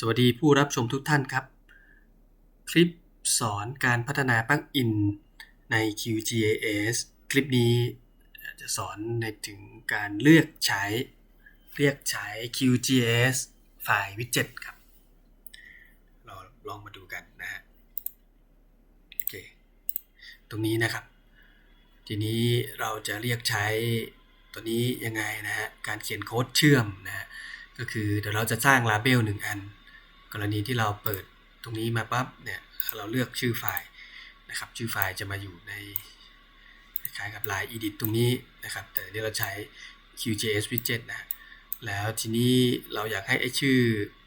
สวัสดีผู้รับชมทุกท่านครับ คลิปสอนการพัฒนาปลั๊กอินใน QGIS คลิปนี้จะสอนในถึงการเลือกใช้เรียกใช้ QGIS ไฟล์วิดเจ็ตครับ เราลองมาดูกันนะฮะโอเคตรงนี้นะครับ ทีนี้เราจะเรียกใช้ตัวนี้ยังไงนะฮะ การเขียนโค้ดเชื่อมนะฮะก็คือเดี๋ยวเราจะสร้างลาเบลหนึ่งอัน กรณีที่เราเปิดตรงนี้มาปั๊บเนี่ยเราเลือกชื่อไฟล์นะครับ ชื่อไฟล์จะมาอยู่ในคล้ายกับ Line Edit ตรงนี้นะครับ แต่นี่เราใช้ QGIS Widget นะแล้วทีนี้เราอยากให้ไอ้ชื่อ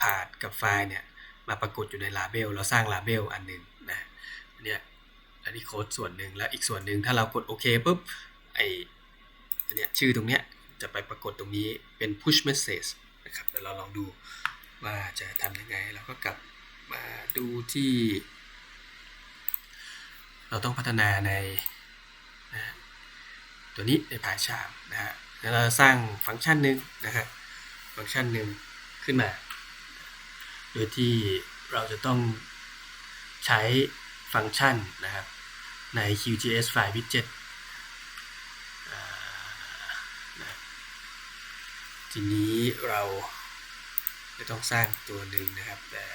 พาดกับไฟล์เนี่ยมาปรากฏอยู่ในลาเบลเราสร้างลาเบลอันหนึ่งนะเนี่ยอันนี้โค้ดส่วนหนึ่งแล้วอีกส่วนหนึ่งถ้าเรากดโอเคปุ๊บไออันเนี้ยชื่อตรงเนี้ยจะไปปรากฏตรงนี้เป็น push message นะครับเดี๋ยวเราลองดู ว่าจะทำยังไงเราก็กลับมาดูที่ เราต้องพัฒนาในนะตัวนี้ในผายชามนะฮะแล้วเราสร้างฟังก์ชันหนึ่งนะครับฟังก์ชันหนึ่งขึ้นมา โดยที่เราจะต้องใช้ฟังก์ชันนะครับใน QGIS File Widget ทีนี้เรา จะต้องสร้างตัวหนึ่งนะครับ แต่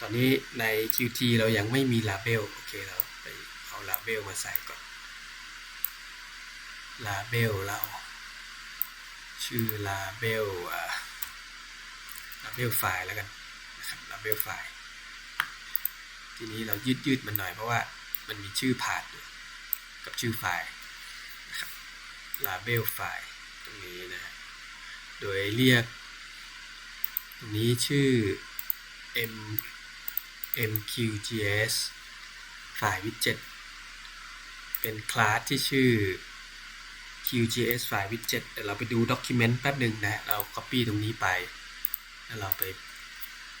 ตอนนี้ใน Qt เรายังไม่มี Label โอเคเราไปเอา Label มาใส่ก่อน Label เรา ชื่อ Label อ่า Label ไฟล์แล้วกันนะครับ Label ไฟล์ทีนี้เรายืดยืดมันหน่อยเพราะว่ามันมีชื่อผ่านอยู่กับชื่อไฟล์นะครับ Label ไฟล์ตรงนี้นะ โดยเรียก นี้ชื่อ m mqgs ไฟล์ widget เป็นคลาสที่ชื่อ qgs ไฟล์ widget เดี๋ยวเราไปดู document แป๊บหนึ่งนะ เรา copy ตรงนี้ไป แล้วเราไป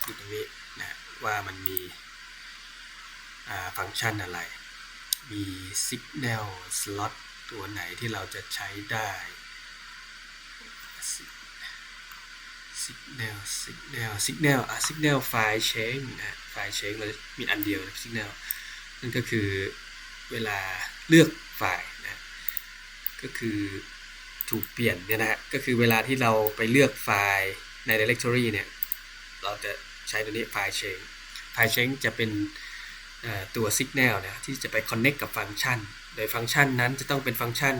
ดูตรงนี้นะ ว่ามันมีฟังก์ชันอะไร มี signal slot ตัวไหนที่เราจะใช้ได้ signal signal signal อะ signal file change นะ file change เรามีอันเดียวนะ signal นั่นก็คือเวลาเลือกไฟล์นะ ก็คือถูกเปลี่ยนเนี่ยนะฮะ ก็คือเวลาที่เราไปเลือกไฟล์ใน directory เนี่ย เราจะใช้ตัวนี้ file change file change จะเป็นตัว signal นะที่จะไป connect กับฟังก์ชัน โดยฟังก์ชันนั้นจะต้องเป็นฟังก์ชัน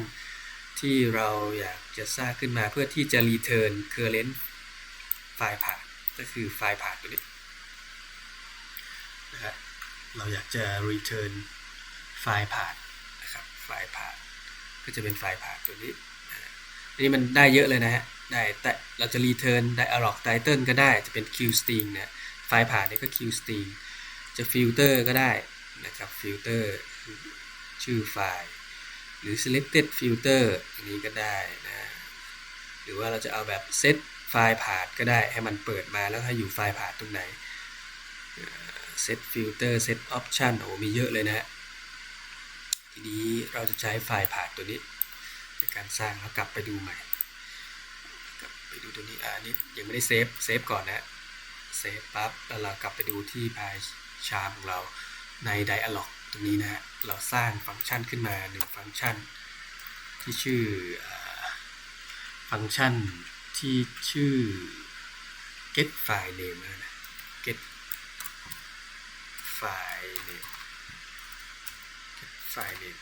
ที่เราอยากจะสร้างขึ้นมาเพื่อที่จะ return current ไฟล์ผ่านก็คือไฟล์ผ่านตัวนี้นะฮะเราอยากจะ return ไฟล์ผ่านนะครับไฟล์ผ่านก็จะเป็นไฟล์ผ่านตัวนี้อันนี้มันได้เยอะเลยนะฮะได้แต่เราจะ return dialog title ก็ได้จะเป็น q string นะไฟล์ผ่านนี่ก็ q string จะ filter ก็ได้นะครับ filter ชื่อไฟล์หรือ selected filter อันนี้ก็ได้นะ หรือว่าเราจะเอาแบบ set ไฟล์ผ่านก็ได้ให้มันเปิดมาแล้วให้อยู่ไฟล์ผ่านตรงไหน set filter set option โอ้มีเยอะเลยนะฮะทีนี้เราจะใช้ไฟล์ผ่านตัวนี้ในการสร้างแล้วกลับไปดูใหม่กลับไปดูตัวนี้อ่านี่ยังไม่ได้เซฟเซฟก่อนนะเซฟปั๊บแล้วเรากลับไปดูที่พายชาร์ของเราใน dialog ตรงนี้นะฮะเราสร้างฟังก์ชันขึ้นมาหนึ่งฟังก์ชัน ที่ชื่อฟังก์ชัน ที่ชื่อ get file name นะ get file name get file name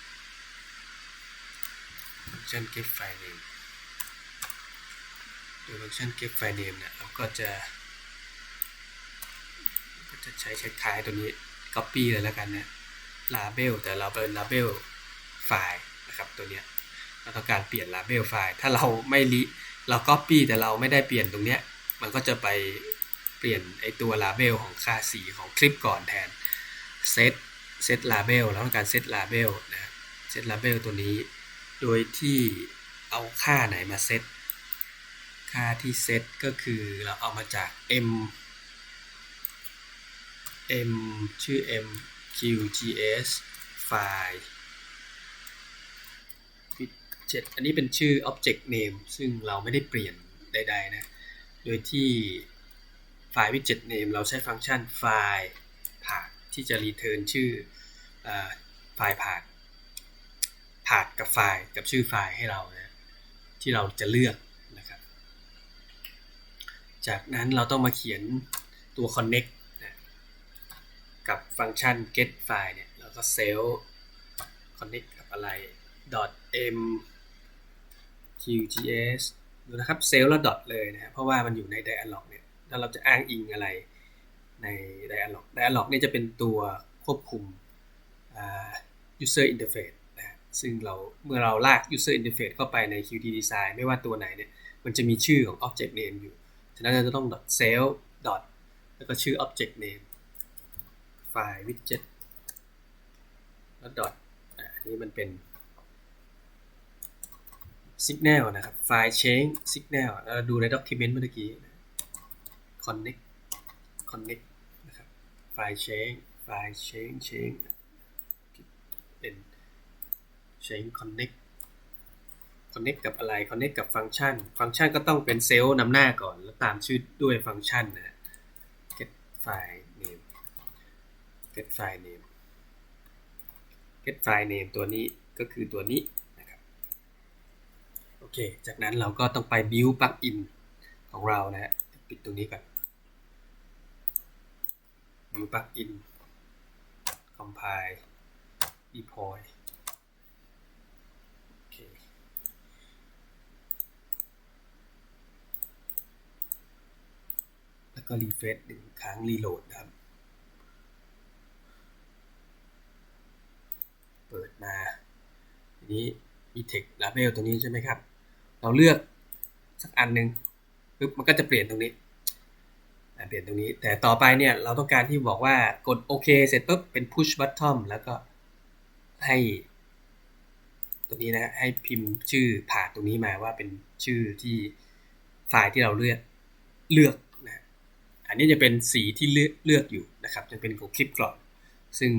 ฟังก์ชัน get file name โดยฟังก์ชัน get file name เนี่ยเราก็จะก็จะใช้ใช้คล้ายตัวนี้ copy เลยแล้วกันนะ label แต่เราเป็น label ไฟล์นะครับตัวเนี้ยเราต้องการเปลี่ยน label ไฟล์ถ้าเราไม่รี เรา copy แต่เราไม่ได้เปลี่ยนตรงเนี้ยมันก็จะไปเปลี่ยนไอตัว label ของค่าสีของคลิปก่อนแทน set set label เราต้องการ set label นะ set label ตัวนี้ โดยที่เอาค่าไหนมา set ค่าที่ set ก็คือเราเอามาจาก m m ชื่อ m qgs file 7 อันนี้เป็นชื่อ object name ซึ่งเราไม่ได้เปลี่ยนใด ๆ นะ โดยที่ไฟล์ widget name เราใช้ฟังก์ชันไฟล์ path ที่จะ return ชื่อไฟล์ path path กับไฟล์กับชื่อไฟล์ให้เรานะ ที่เราจะเลือกนะครับ จากนั้นเราต้องมาเขียนตัว connect นะกับฟังก์ชัน get file เนี่ย แล้วก็ cell connect กับอะไร m qgs ดูนะครับเซลล์แล้วดอทเลยนะเพราะว่ามันอยู่ใน dialog เนี่ยแล้วเราจะอ้างอิงอะไรใน dialog dialog นี่ยจะเป็นตัวควบคุม user interface นะซึ่งเราเมื่อเราลาก user interface เข้าไปใน qt design ไม่ว่าตัวไหนเนี่ยมันจะมีชื่อของ object name อยู่ ฉะนั้นเราจะต้อง cell dot แล้วก็ชื่อ object name ไฟล์ widget แล้ว dot อันนี้มันเป็น signal นะครับ ไฟล์ change signal เราดูใน document เมื่อกี้ connect connect นะครับ ไฟล์ change ไฟล์ change change เป็น change connect connect กับอะไร connect กับฟังก์ชัน ฟังก์ชันก็ต้องเป็นเซลล์นำหน้าก่อน แล้วตามชื่อด้วยฟังก์ชันนะ get file name get file name get file name ตัวนี้ก็คือตัวนี้ อเค จากนั้นเราก็ต้องไป build plugin ของเรานะฮะ ปิดตรงนี้ก่อน build plugin compile deploy โอเค แล้วก็ refresh หนึ่งครั้ง reload นะครับ เปิดมา ทีนี้มี text label ตัวนี้ใช่ไหมครับ เราเลือกสักอันหนึ่งปุ๊บมันก็จะเปลี่ยนตรงนี้เปลี่ยนตรงนี้ แต่ต่อไปเนี่ยเราต้องการที่บอกว่ากดโอเคเสร็จปุ๊บเป็น push button แล้วก็ให้ ตัวนี้นะให้พิมพ์ชื่อผ่านตรงนี้มาว่าเป็นชื่อที่ไฟล์ที่เราเลือกเลือกนะอันนี้จะเป็นสีที่เลือกเลือกอยู่นะครับจะเป็นของคลิปกรอบซึ่ง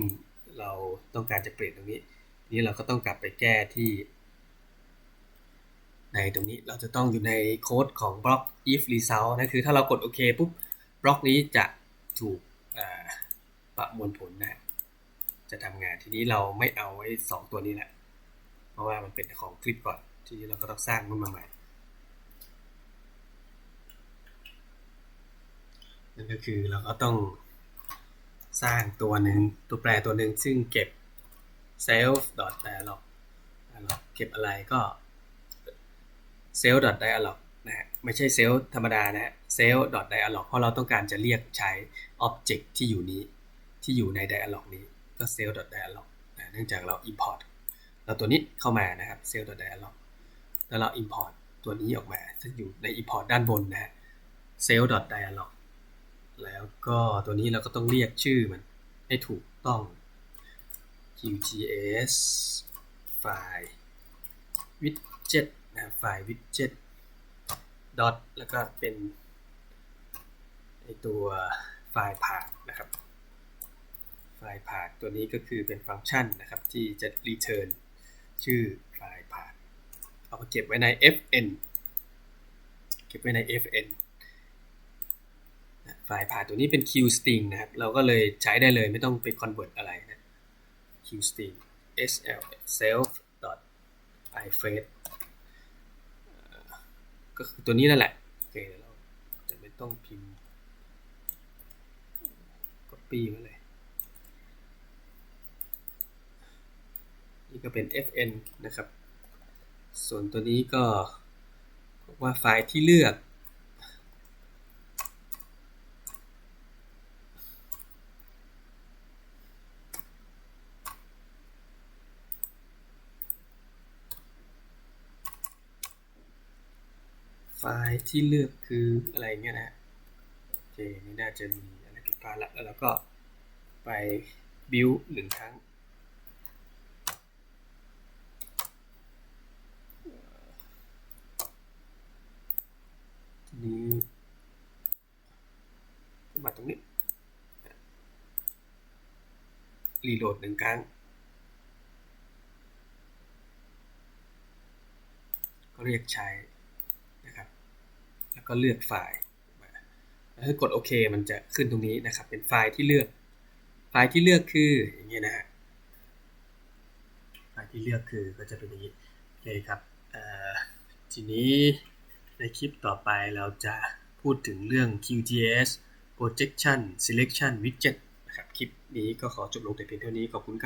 เราต้องการจะเปลี่ยนตรงนี้ นี้เราก็ต้องกลับไปแก้ที่ ในตรงนี้เราจะต้องอยู่ในโค้ดของบล็อก if result นะคือถ้าเรากดโอเคปุ๊บบล็อกนี้จะถูกประมวลผลนะจะทำงานทีนี้เราไม่เอาไว้สองตัวนี้แหละ เพราะว่ามันเป็นของคลิปก่อนทีนี้เราก็ต้องสร้างมันมาใหม่นั่นก็คือเราก็ต้องสร้างตัวหนึ่งตัวแปรตัวหนึ่งซึ่งเก็บ self dialog เก็บอะไรก็ self dialog นะฮะไม่ใช่ self ธรรมดานะฮะ self dialog เพราะเราต้องการจะเรียกใช้ object ที่อยู่นี้ที่อยู่ใน dialog นี้ก็ self dialog นะเนื่องจากเรา import เราตัวนี้เข้ามานะครับ self dialog แล้วเรา import ตัวนี้ออกมาซึ่งอยู่ใน import ด้านบนนะฮะ self dialog แล้วก็ตัวนี้เราก็ต้องเรียกชื่อมันให้ถูกต้อง qgs ไฟล์ widget นะไฟล์ widget dot แล้วก็เป็นในตัวไฟล์ path นะครับ ไฟล์ path ตัวนี้ก็คือเป็นฟังก์ชันนะครับที่จะ return ชื่อไฟล์ path เอามาเก็บไว้ใน fn เก็บไว้ใน fn ไฟล์ path ตัวนี้เป็น q string นะครับ เราก็เลยใช้ได้เลยไม่ต้องไป convert อะไรนะ q string sl self dot ifet ก็คือตัวนี้นั่นแหละโอเคเราจะไม่ต้องพิมพ์ copy มาเลยนี่ก็เป็น fn นะครับ ส่วนตัวนี้ก็ว่าไฟล์ที่เลือก ไฟล์ที่เลือกคืออะไรเงี้ยนะโอเคไม่น่าจะมีอะไรผิดพลาดละแล้วเราก็ไป build หนึ่งครั้งนี้มาตรงนี้รีโหลดหนึ่งครั้ง ก็เรียกใช้ ก็เลือกไฟล์ถ้ากดโอเคมันจะขึ้นตรงนี้นะครับ เป็นไฟล์ที่เลือก ไฟล์ที่เลือกคืออย่างเงี้ยนะฮะไฟล์ที่เลือกคือก็จะเป็นอย่างนี้โอเคครับทีนี้ในคลิปต่อไปเราจะพูดถึงเรื่อง QGIS projection selection widget นะครับ คลิปนี้ก็ขอจบลงแต่เพียงเท่านี้ขอบคุณครับ